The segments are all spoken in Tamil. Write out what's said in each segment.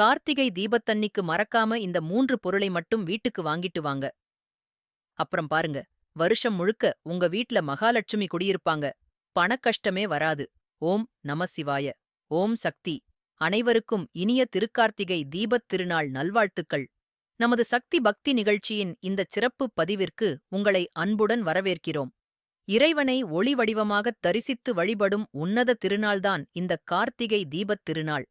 கார்த்திகை தீபத்தன்னிக்கு மறக்காம இந்த மூன்று பொருளை மட்டும் வீட்டுக்கு வாங்கிட்டு வாங்க. அப்புறம் பாருங்க வருஷம் முழுக்க உங்க வீட்ல மகாலட்சுமி குடியிருப்பாங்க. பணக்கஷ்டமே வராது. ஓம் நம சிவாய. ஓம் சக்தி. அனைவருக்கும் இனிய திருக்கார்த்திகை தீபத் திருநாள் நல்வாழ்த்துக்கள். நமது சக்தி பக்தி நிகழ்ச்சியின் இந்த சிறப்பு பதிவிற்கு உங்களை அன்புடன் வரவேற்கிறோம். இறைவனை ஒளி வடிவமாகத் தரிசித்து வழிபடும் உன்னத திருநாள்தான் இந்த கார்த்திகை தீபத் திருநாள்.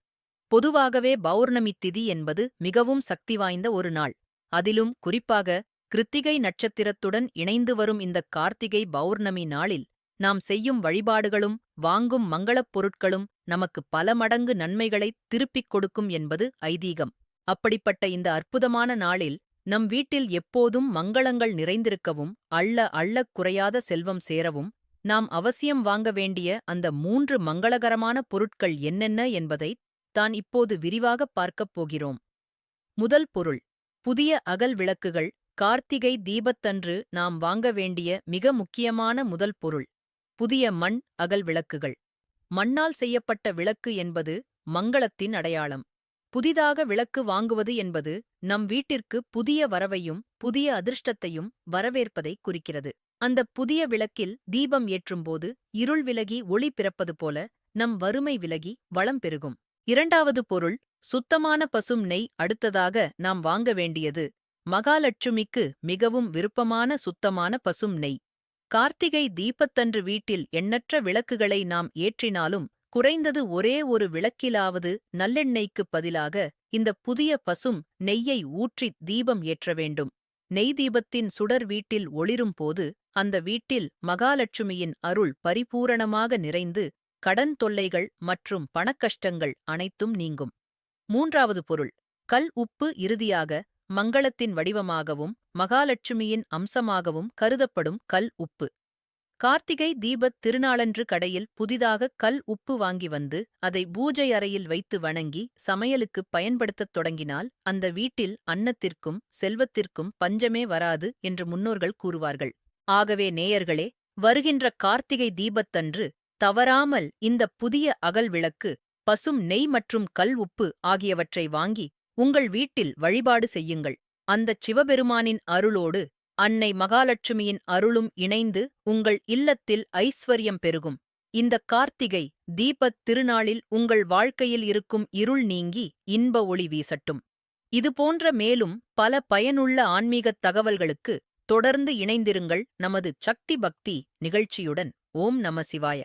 பொதுவாகவே பௌர்ணமி திதி என்பது மிகவும் சக்தி வாய்ந்த ஒரு நாள். அதிலும் குறிப்பாக கிருத்திகை நட்சத்திரத்துடன் இணைந்து வரும் இந்த கார்த்திகை பௌர்ணமி நாளில் நாம் செய்யும் வழிபாடுகளும் வாங்கும் மங்களப் பொருட்களும் நமக்கு பல மடங்கு நன்மைகளைத் திருப்பிக் கொடுக்கும் என்பது ஐதீகம். அப்படிப்பட்ட இந்த அற்புதமான நாளில் நம் வீட்டில் எப்போதும் மங்களங்கள் நிறைந்திருக்கவும் அள்ள அள்ளக் குறையாத செல்வம் சேரவும் நாம் அவசியம் வாங்க வேண்டிய அந்த மூன்று மங்களகரமான பொருட்கள் என்னென்ன என்பதை தான் இப்போது விரிவாகப் பார்க்கப் போகிறோம். முதல் பொருள் புதிய அகல் விளக்குகள் கார்த்திகை தீபத்தன்று நாம் வாங்க வேண்டிய மிக முக்கியமான முதல் பொருள் புதிய மண் அகல் விளக்குகள். மண்ணால் செய்யப்பட்ட விளக்கு என்பது மங்களத்தின் அடையாளம். புதிதாக விளக்கு வாங்குவது என்பது நம் வீட்டிற்கு புதிய வரவையும் புதிய அதிர்ஷ்டத்தையும் வரவேற்பதை குறிக்கிறது. அந்த புதிய விளக்கில் தீபம் ஏற்றும்போது இருள் விலகி ஒளி பிறப்பது போல நம் வறுமை விலகி வளம் பெருகும். இரண்டாவது பொருள் சுத்தமான பசும் நெய் அடுத்ததாக நாம் வாங்க வேண்டியது மகாலட்சுமிக்கு மிகவும் விருப்பமான சுத்தமான பசும் நெய். கார்த்திகை தீபத்தன்று வீட்டில் எண்ணற்ற விளக்குகளை நாம் ஏற்றினாலும் குறைந்தது ஒரே ஒரு விளக்கிலாவது நல்லெண்ணெய்க்குப் பதிலாக இந்த புதிய பசும் நெய்யை ஊற்றித் தீபம் ஏற்ற வேண்டும். நெய் தீபத்தின் சுடர் வீட்டில் ஒளிரும் போது அந்த வீட்டில் மகாலட்சுமியின் அருள் பரிபூரணமாக நிறைந்து கடன் தொல்லைகள் மற்றும் பணக்கஷ்டங்கள் அனைத்தும் நீங்கும். மூன்றாவது பொருள் கல் உப்பு இறுதியாக மங்களத்தின் வடிவமாகவும் மகாலட்சுமியின் அம்சமாகவும் கருதப்படும் கல் உப்பு. கார்த்திகை தீபத் திருநாளன்று கடையில் புதிதாக கல் உப்பு வாங்கி வந்து அதை பூஜை அறையில் வைத்து வணங்கி சமையலுக்குப் பயன்படுத்தத் தொடங்கினால் அந்த வீட்டில் அன்னத்திற்கும் செல்வத்திற்கும் பஞ்சமே வராது என்று முன்னோர்கள் கூறுவார்கள். ஆகவே நேயர்களே வருகின்ற கார்த்திகை தீபத்தன்று தவறாமல் இந்த புதிய அகல் விளக்கு பசும் நெய் மற்றும் கல் உப்பு ஆகியவற்றை வாங்கி உங்கள் வீட்டில் வழிபாடு செய்யுங்கள். அந்தச் சிவபெருமானின் அருளோடு அன்னை மகாலட்சுமியின் அருளும் இணைந்து உங்கள் இல்லத்தில் ஐஸ்வர்யம் பெருகும். இந்த கார்த்திகை தீபத் திருநாளில் உங்கள் வாழ்க்கையில் இருக்கும் இருள் நீங்கி இன்ப ஒளி வீசட்டும். இதுபோன்ற மேலும் பல பயனுள்ள ஆன்மீகத் தகவல்களுக்கு தொடர்ந்து இணைந்திருங்கள். நமது சக்தி பக்தி நிகழ்ச்சியுடன் ஓம் நம சிவாய.